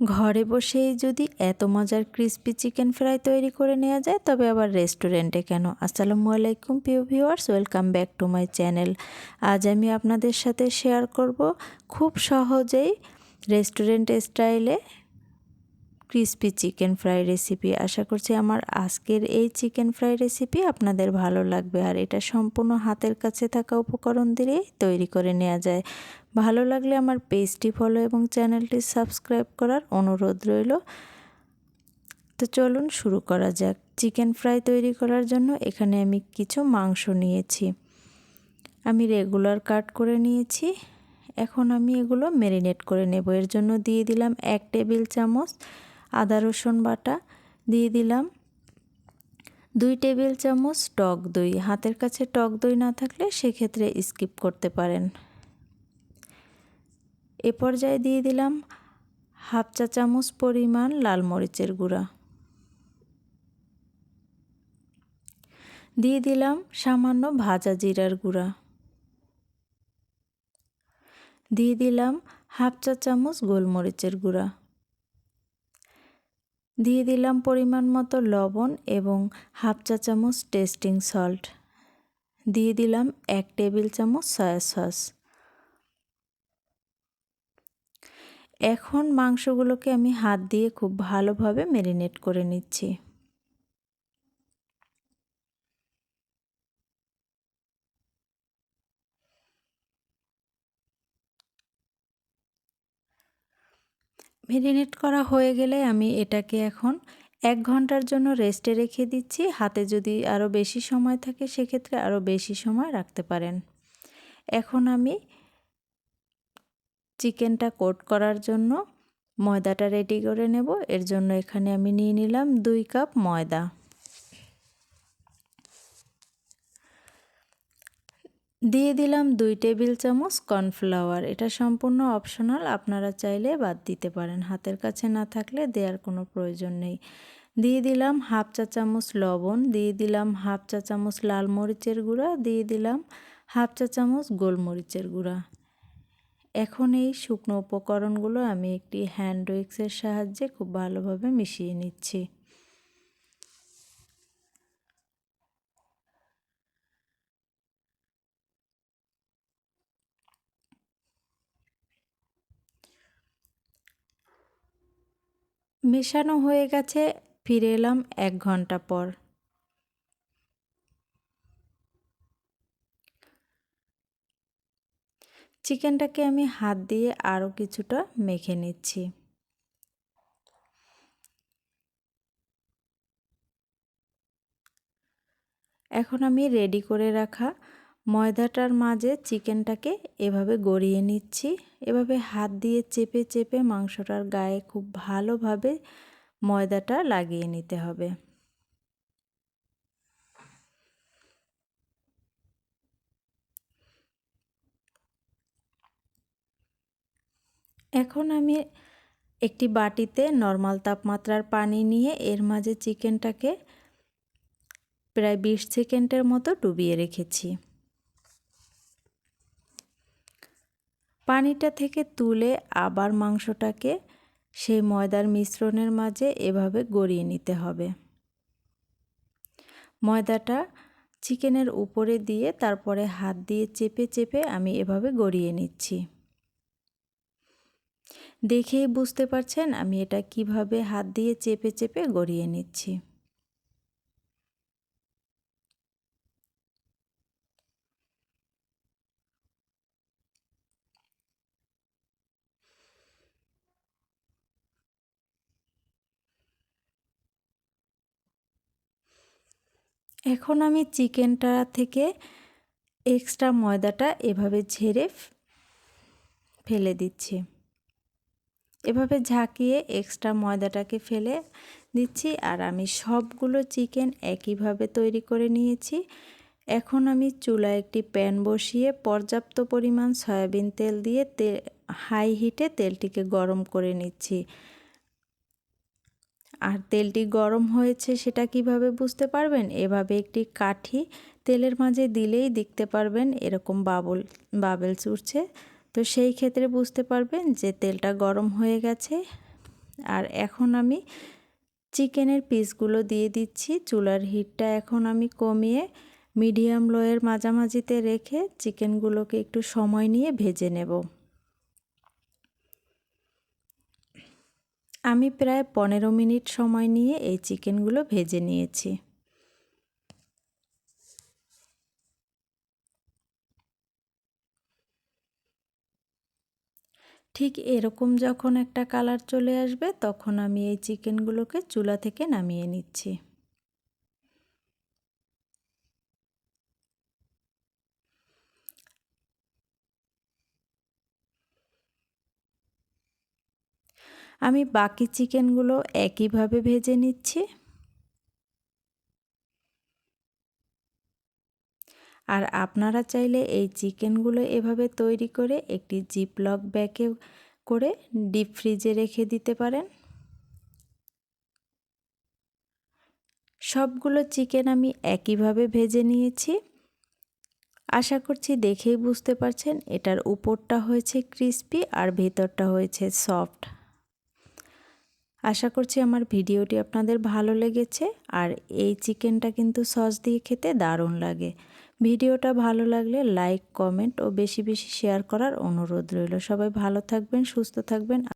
ঘরে বসেই যদি এত মজার ক্রিস্পি চিকেন ফ্রাই তৈরি করে নেওয়া যায়, তবে আবার রেস্টুরেন্টে কেন? আসসালামু আলাইকুম প্রিয় viewers welcome back to my channel আজ আমি আপনাদের সাথে শেয়ার করব খুব সহজেই রেস্টুরেন্ট স্টাইলে ক্রিস্পি চিকেন ফ্রাই রেসিপি আশা করছি আমার আজকের এই চিকেন ফ্রাই রেসিপি আপনাদের ভালো লাগবে। আর এটা সম্পূর্ণ হাতের কাছে থাকা উপকরণ দিয়েই তৈরি করে নেওয়া যায়। ভালো লাগলে আমার পেজটি ফলো এবং চ্যানেলটি সাবস্ক্রাইব করার অনুরোধ রইল। তো চলুন শুরু করা যাক। চিকেন ফ্রাই তৈরি করার জন্য এখানে আমি কিছু মাংস নিয়েছি। আমি রেগুলার কাট করে নিয়েছি। এখন আমি এগুলো ম্যারিনেট করে নেব। এর জন্য দিয়ে দিলাম এক টেবিল চামচ আদা, রসুন বাটা দিয়ে দিলাম। দুই টেবিল চামচ টক দই। হাতের কাছে টক দই না থাকলে সেক্ষেত্রে স্কিপ করতে পারেন। এ পর্যায়ে দিয়ে দিলাম হাফ চা চামচ পরিমাণ লাল মরিচের গুঁড়া। দিয়ে দিলাম সামান্য ভাজা জিরার গুঁড়া। দিয়ে দিলাম হাফ চা চামচ গোলমরিচের গুঁড়া। দিয়ে দিলাম পরিমাণ মতো লবণ এবং হাফ চা চামচ টেস্টিং সল্ট। দিয়ে দিলাম এক টেবিল চামচ সয়া সস। এখন মাংসগুলোকে আমি হাত দিয়ে খুব ভালোভাবে ম্যারিনেট করে নিচ্ছি। ম্যারিনেট করা হয়ে গেলে আমি এটাকে এখন এক ঘণ্টার জন্য রেস্টে রেখে দিচ্ছি। হাতে যদি আরও বেশি সময় থাকে, সেক্ষেত্রে আরও বেশি সময় রাখতে পারেন। এখন আমি চিকেনটা কোট করার জন্য ময়দাটা রেডি করে নেব। এর জন্য এখানে আমি নিয়ে নিলাম দুই কাপ ময়দা। দিয়ে দিলাম দুই টেবিল চামচ কর্নফ্লাওয়ার। এটা সম্পূর্ণ অপশনাল, আপনারা চাইলে বাদ দিতে পারেন। হাতের কাছে না থাকলে দেওয়ার কোনো প্রয়োজন নেই। দিয়ে দিলাম হাফ চা চামচ লবণ, দিয়ে দিলাম হাফ চা চামচ লাল মরিচের গুঁড়া, দিয়ে দিলাম হাফ চা চামচ গোলমরিচের গুঁড়া। এখন এই শুকনো উপকরণগুলো আমি একটি হ্যান্ড উইক্সের সাহায্যে খুব ভালোভাবে মিশিয়ে নিচ্ছি। মেশানো হয়ে গেছে, ফিরে এলাম এক ঘণ্টা পর। চিকেনটাকে আমি হাত দিয়ে আরও কিছুটা মেখে নিচ্ছি। এখন আমি রেডি করে রাখা ময়দাটার মাঝে চিকেনটাকে এভাবে গড়িয়ে নিচ্ছি। এভাবে হাত দিয়ে চেপে চেপে মাংসটার গায়ে খুব ভালোভাবে ময়দাটা লাগিয়ে নিতে হবে। এখন আমি একটি বাটিতে নর্মাল তাপমাত্রার পানি নিয়ে এর মাঝে চিকেনটাকে প্রায় বিশ সেকেন্ডের মতো ডুবিয়ে রেখেছি। পানিটা থেকে তুলে আবার মাংসটাকে সেই ময়দার মিশ্রণের মাঝে এভাবে গড়িয়ে নিতে হবে। ময়দাটা চিকেনের উপরে দিয়ে তারপরে হাত দিয়ে চেপে চেপে আমি এভাবে গড়িয়ে নিচ্ছি। দেখেই বুঝতে পারছেন আমি এটা কীভাবে হাত দিয়ে চেপে চেপে গড়িয়ে নিচ্ছি। এখন আমি চিকেনটা থেকে এক্সট্রা ময়দাটা এভাবে ঝেড়ে ফেলে দিচ্ছি। এভাবে ঝাঁকিয়ে এক্সট্রা ময়দাটাকে ফেলে দিচ্ছি আর আমি সবগুলো চিকেন একইভাবে তৈরি করে নিয়েছি। এখন আমি চুলায় একটি প্যান বসিয়ে পর্যাপ্ত পরিমাণ সয়াবিন তেল দিয়ে হাই হিটে তেলটিকে গরম করে নিচ্ছি। আর তেলটি গরম হয়েছে সেটা কীভাবে বুঝতে পারবেন? এভাবে একটি কাঠি তেলের মাঝে দিলেই দেখতে পারবেন এরকম বাবল বাবেলস উঠছে তো সেই ক্ষেত্রে বুঝতে পারবেন যে তেলটা গরম হয়ে গেছে। আর এখন আমি চিকেনের পিসগুলো দিয়ে দিচ্ছি। চুলার হিটটা এখন আমি কমিয়ে মিডিয়াম লোয়ের মাঝামাঝিতে রেখে চিকেনগুলোকে একটু সময় নিয়ে ভেজে নেব। আমি প্রায় পনেরো মিনিট সময় নিয়ে এই চিকেনগুলো ভেজে নিয়েছি। ঠিক এরকম যখন একটা কালার চলে আসবে, তখন আমি এই চিকেনগুলোকে চুলা থেকে নামিয়ে নিচ্ছি। আমি বাকি চিকেনগুলো একইভাবে ভেজে নিচ্ছি। আর আপনারা চাইলে এই চিকেনগুলো এভাবে তৈরি করে একটি জিপলক ব্যাগে করে ডিপ ফ্রিজে রেখে দিতে পারেন। সবগুলো চিকেন আমি একইভাবে ভেজে নিয়েছি। আশা করছি দেখেই বুঝতে পারছেন, এটার উপরটা হয়েছে ক্রিস্পি আর ভেতরটা হয়েছে সফট। আশা করছি আমার ভিডিওটি আপনাদের ভালো লেগেছে। আর এই চিকেনটা কিন্তু সস দিয়ে খেতে দারুণ লাগে। ভিডিওটা ভালো লাগলে লাইক, কমেন্ট ও বেশি বেশি শেয়ার করার অনুরোধ রইল। সবাই ভালো থাকবেন, সুস্থ থাকবেন।